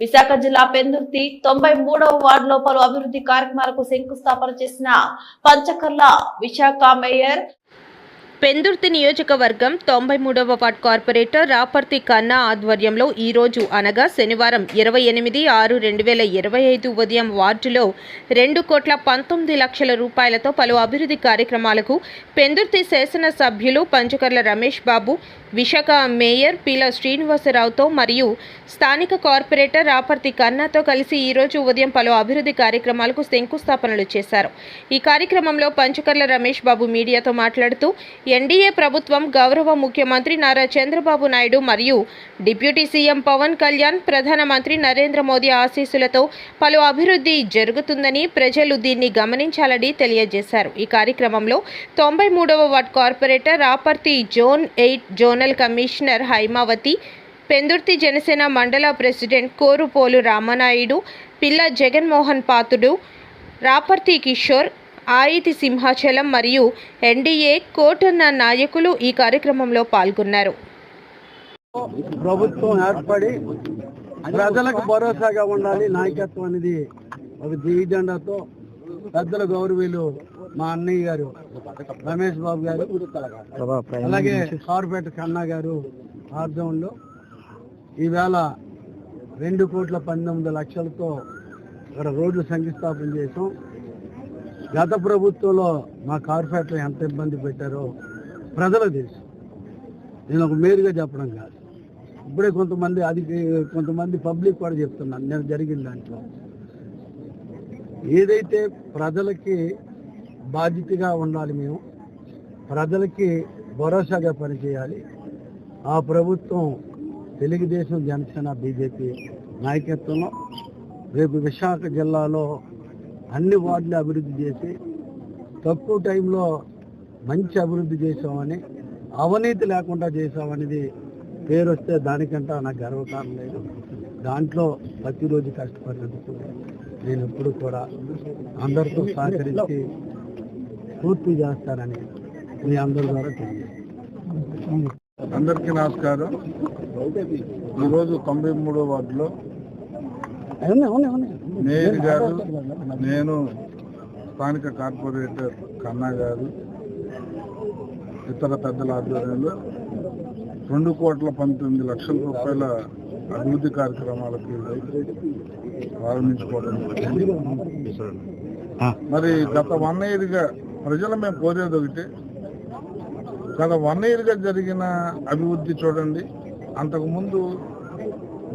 విశాఖ జిల్లా పెందుర్తి తొంభై మూడవ వార్డులో పలు అభివృద్ధి కార్యక్రమాలకు శంకుస్థాపన చేసిన పంచకర్ల విశాఖ మేయర్ పెందుర్తి నియోజకవర్గం తొంభై మూడవ వార్డ్ కార్పొరేటర్ రాపర్తి కన్నా ఆధ్వర్యంలో ఈరోజు అనగా శనివారం ఇరవై ఎనిమిది ఆరు రెండు వేల ఇరవై ఐదు ఉదయం వార్డులో రెండు కోట్ల పంతొమ్మిది లక్షల రూపాయలతో పలు అభివృద్ధి కార్యక్రమాలకు పెందుర్తి శాసనసభ్యులు పంచకర్ల రమేష్ బాబు విశాఖ మేయర్ పీల శ్రీనివాసరావుతో మరియు స్థానిక కార్పొరేటర్ రాపర్తి కన్నాతో కలిసి ఈరోజు ఉదయం పలు అభివృద్ధి కార్యక్రమాలకు శంకుస్థాపనలు చేశారు. ఈ కార్యక్రమంలో పంచకర్ల రమేష్ బాబు మీడియాతో మాట్లాడుతూ ఎన్డీఏ ప్రభుత్వం గౌరవ ముఖ్యమంత్రి నారా చంద్రబాబు నాయుడు మరియు డిప్యూటీ సీఎం పవన్ కళ్యాణ్ ప్రధానమంత్రి నరేంద్ర మోదీ ఆశీస్సులతో పలు అభివృద్ధి జరుగుతుందని ప్రజలు దీన్ని గమనించాలని తెలియజేశారు. ఈ కార్యక్రమంలో తొంభై మూడవ ward corporator Raparthi zone eight zonal commissioner Haimavathi Pendurthi Janasena మండల ప్రెసిడెంట్ కోరుపోలు రామనాయుడు పిల్ల జగన్మోహన్ పాతుడు రాపర్తి కిషోర్ ఆయితి సింహాచలం మరియు ఎన్డీఏ కోటన్న నాయకులు ఈ కార్యక్రమంలో పాల్గొన్నారు. ప్రభుత్వం ఏర్పడి ప్రజలకు భరోసాగా ఉండాలి. నాయకత్వం అనేది ఒక దివిజెండాతో పెద్దల గౌరవీలు మా అన్నయ్య గారు రమేష్ బాబు గారు అలాగే కార్పొరేట్ కన్నా గారు ఆర్థంలో ఈవేళ రెండు కోట్ల పంతొమ్మిది లక్షలతో ఇక్కడ రోడ్లు శంకుస్థాపన చేసాం గత ప్రభుత్వంలో మా కార్పొరేటర్ ఎంత ఇబ్బంది పెట్టారో ప్రజలకు తెలుసు. నేను ఒక మేరుగా చెప్పడం కాదు. ఇప్పుడే కొంతమంది అది కొంతమంది పబ్లిక్ కూడా చెప్తున్నాను నేను జరిగిన దాంట్లో. ఏదైతే ప్రజలకి బాధ్యతగా ఉండాలి మేము ప్రజలకి భరోసాగా పనిచేయాలి ఆ ప్రభుత్వం తెలుగుదేశం జనసేన బీజేపీ నాయకత్వంలో రేపు విశాఖ జిల్లాలో అన్ని వార్డులు అభివృద్ధి చేసి తక్కువ టైంలో మంచి అభివృద్ధి చేసామని అవినీతి లేకుండా చేసామనేది పేరు వస్తే దానికంటే నాకు గర్వకారం లేదు. దాంట్లో ప్రతిరోజు కష్టపడినందుకు నేను ఎప్పుడు కూడా అందరితో సహకరించి పూర్తి చేస్తానని మీ అందరి ద్వారా తెలియజేస్తాను అందరికీ నమస్కారం. ఈరోజు తొంభై మూడో వార్డులో మేయర్ గారు నేను స్థానిక కార్పొరేటర్ కన్నా గారు ఇతర పెద్దల ఆధ్వర్యంలో రెండు కోట్ల పంతొమ్మిది లక్షల రూపాయల అభివృద్ధి కార్యక్రమాలకి ప్రారంభించుకోవడం. మరి గత వన్ ఇయర్గా ప్రజలు మేము కోరేది ఒకటి గత వన్ ఇయర్గా జరిగిన అభివృద్ధి చూడండి అంతకుముందు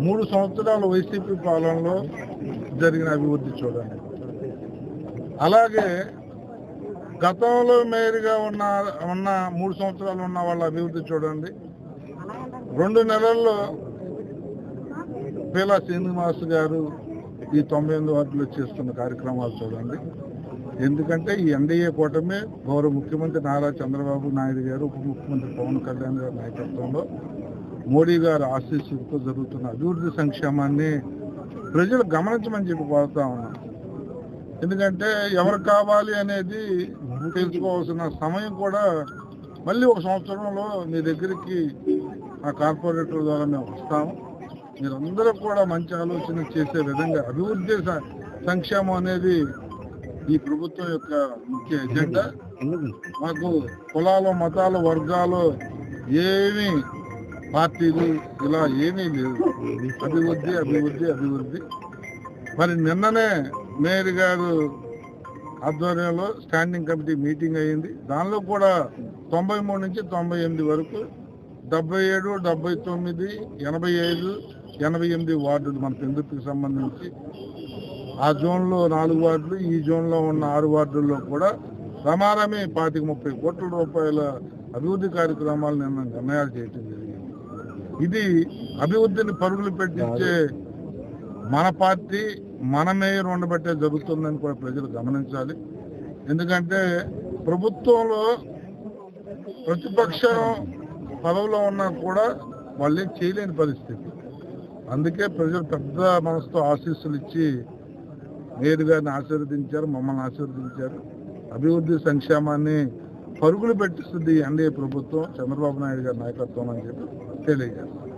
మూడు సంవత్సరాల వైసీపీ పాలనలో జరిగిన అభివృద్ధి చూడండి. అలాగే గతంలో మేరుగా ఉన్న ఉన్న మూడు సంవత్సరాలు ఉన్న వాళ్ళ అభివృద్ధి చూడండి. రెండు నెలల్లో పీలా శ్రీనివాస్ గారు ఈ తొంభై ఎనిమిది వార్డులో చేస్తున్న కార్యక్రమాలు చూడండి. ఎందుకంటే ఈ ఎన్డీఏ కూటమి గౌరవ ముఖ్యమంత్రి నారా చంద్రబాబు నాయుడు గారు ఉప ముఖ్యమంత్రి పవన్ కళ్యాణ్ గారి నాయకత్వంలో మోడీ గారు ఆశీస్సులతో జరుగుతున్న అభివృద్ధి సంక్షేమాన్ని ప్రజలు గమనించమని చెప్పి కోరుతా ఉన్నాం. ఎందుకంటే ఎవరు కావాలి అనేది తెలుసుకోవాల్సిన సమయం కూడా మళ్ళీ ఒక సంవత్సరంలో మీ దగ్గరికి ఆ కార్పొరేటర్ ద్వారా మేము వస్తాము. మీరందరూ కూడా మంచి ఆలోచన చేసే విధంగా అభివృద్ధి సంక్షేమం అనేది ఈ ప్రభుత్వం యొక్క ముఖ్య ఎజెండా. మాకు కులాలు మతాలు వర్గాలు ఏమీ పార్టీలు ఇలా ఏమీ లేవు. అభివృద్ధి అభివృద్ధి అభివృద్ధి. మరి నిన్ననే మేయర్ గారు ఆధ్వర్యంలో స్టాండింగ్ కమిటీ మీటింగ్ అయ్యింది. దానిలో కూడా తొంభై మూడు నుంచి తొంభై ఎనిమిది వరకు డెబ్బై ఏడు డెబ్బై తొమ్మిది ఎనభై ఐదు ఎనభై ఎనిమిది వార్డులు మన పెందుకు సంబంధించి. ఆ జోన్లో నాలుగు వార్డులు ఈ జోన్లో ఉన్న ఆరు వార్డుల్లో కూడా రమారమే పాతిక ముప్పై కోట్ల రూపాయల అభివృద్ధి కార్యక్రమాలు నిన్న నిర్ణయాలు చేయటం ఇది అభివృద్ధిని పరుగులు పెట్టించే మన పార్టీ మన మేయర్ ఉండబట్టే జరుగుతుందని కూడా ప్రజలు గమనించాలి. ఎందుకంటే ప్రభుత్వంలో ప్రతిపక్షం పదవిలో ఉన్నా కూడా వాళ్ళు చేయలేని పరిస్థితి. అందుకే ప్రజలు పెద్ద మనసుతో ఆశీస్సులు ఇచ్చి మేయర్ గారిని ఆశీర్వదించారు మమ్మల్ని ఆశీర్వదించారు. అభివృద్ధి సంక్షేమాన్ని పరుగులు పెట్టిస్తుంది ఎన్డీఏ ప్రభుత్వం చంద్రబాబు నాయుడు గారి నాయకత్వం అని చెప్పి తెలియజేస్తారు